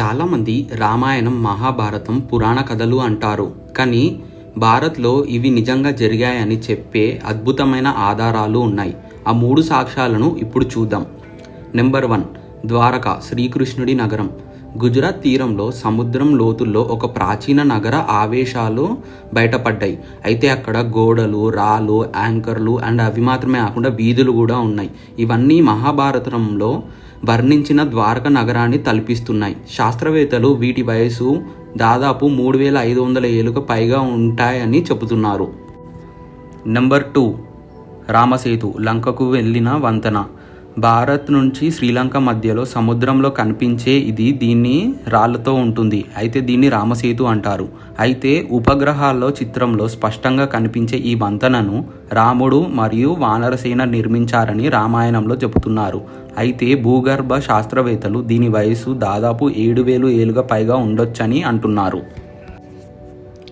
చాలామంది రామాయణం మహాభారతం పురాణ కథలు అంటారు. కానీ భారత్లో ఇవి నిజంగా జరిగాయని చెప్పే అద్భుతమైన ఆధారాలు ఉన్నాయి. ఆ మూడు సాక్ష్యాలను ఇప్పుడు చూద్దాం. నెంబర్ వన్ ద్వారక శ్రీకృష్ణుడి నగరం. గుజరాత్ తీరంలో సముద్రం లోతుల్లో ఒక ప్రాచీన నగర ఆవేశాలు బయటపడ్డాయి. అయితే అక్కడ గోడలు రాళ్ళు యాంకర్లు అండ్ అవి మాత్రమే కాకుండా వీధులు కూడా ఉన్నాయి. ఇవన్నీ మహాభారతంలో వర్ణించిన ద్వారక నగరాన్ని తలపిస్తున్నాయి. శాస్త్రవేత్తలు వీటి వయసు దాదాపు మూడు వేల ఐదు వందల ఏళ్ళకు పైగా ఉంటాయని చెబుతున్నారు. Number two. రామసేతు లంకకు వెళ్ళిన వంతెన. భారత్ నుంచి శ్రీలంక మధ్యలో సముద్రంలో కనిపించే ఇది దీన్ని రాళ్ళతో ఉంటుంది. అయితే దీన్ని రామసేతు అంటారు. అయితే ఉపగ్రహాల్లో చిత్రంలో స్పష్టంగా కనిపించే ఈ వంతెనను రాముడు మరియు వానరసేన నిర్మించారని రామాయణంలో చెబుతున్నారు. అయితే భూగర్భ శాస్త్రవేత్తలు దీని వయసు దాదాపు ఏడు వేలు ఏళ్ళుగా పైగా ఉండొచ్చని అంటున్నారు.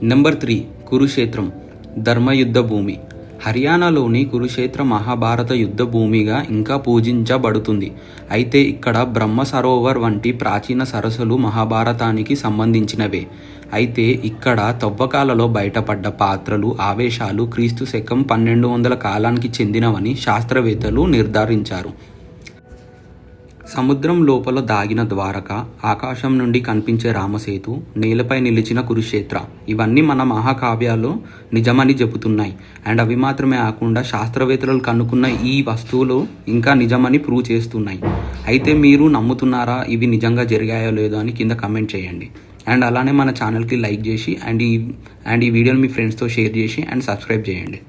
నెంబర్ త్రీ కురుక్షేత్రం ధర్మయుద్ధ భూమి. హర్యానాలోని కురుక్షేత్ర మహాభారత యుద్ధ భూమిగా ఇంకా పూజించబడుతుంది. అయితే ఇక్కడ బ్రహ్మ సరోవర్ వంటి ప్రాచీన సరస్సులు మహాభారతానికి సంబంధించినవే. అయితే ఇక్కడ తవ్వకాలలో బయటపడ్డ పాత్రలు ఆవేశాలు క్రీస్తు శకం పన్నెండు వందల కాలానికి చెందినవని శాస్త్రవేత్తలు నిర్ధారించారు. సముద్రం లోపల దాగిన ద్వారక ఆకాశం నుండి కనిపించే రామసేతు నేలపై నిలిచిన కురుక్షేత్ర. ఇవన్నీ మన మహాకావ్యాలు నిజమని చెబుతున్నాయి. అండ్ అవి మాత్రమే కాకుండా శాస్త్రవేత్తలు కనుక్కున్న ఈ వస్తువులు ఇంకా నిజమని ప్రూవ్ చేస్తున్నాయి. అయితే మీరు నమ్ముతున్నారా ఇవి నిజంగా జరిగాయో లేదో అని కింద కమెంట్ చేయండి. అండ్ అలానే మన ఛానల్కి లైక్ చేసి అండ్ ఈ అండ్ ఈ వీడియోని మీ ఫ్రెండ్స్తో షేర్ చేసి అండ్ సబ్స్క్రైబ్ చేయండి.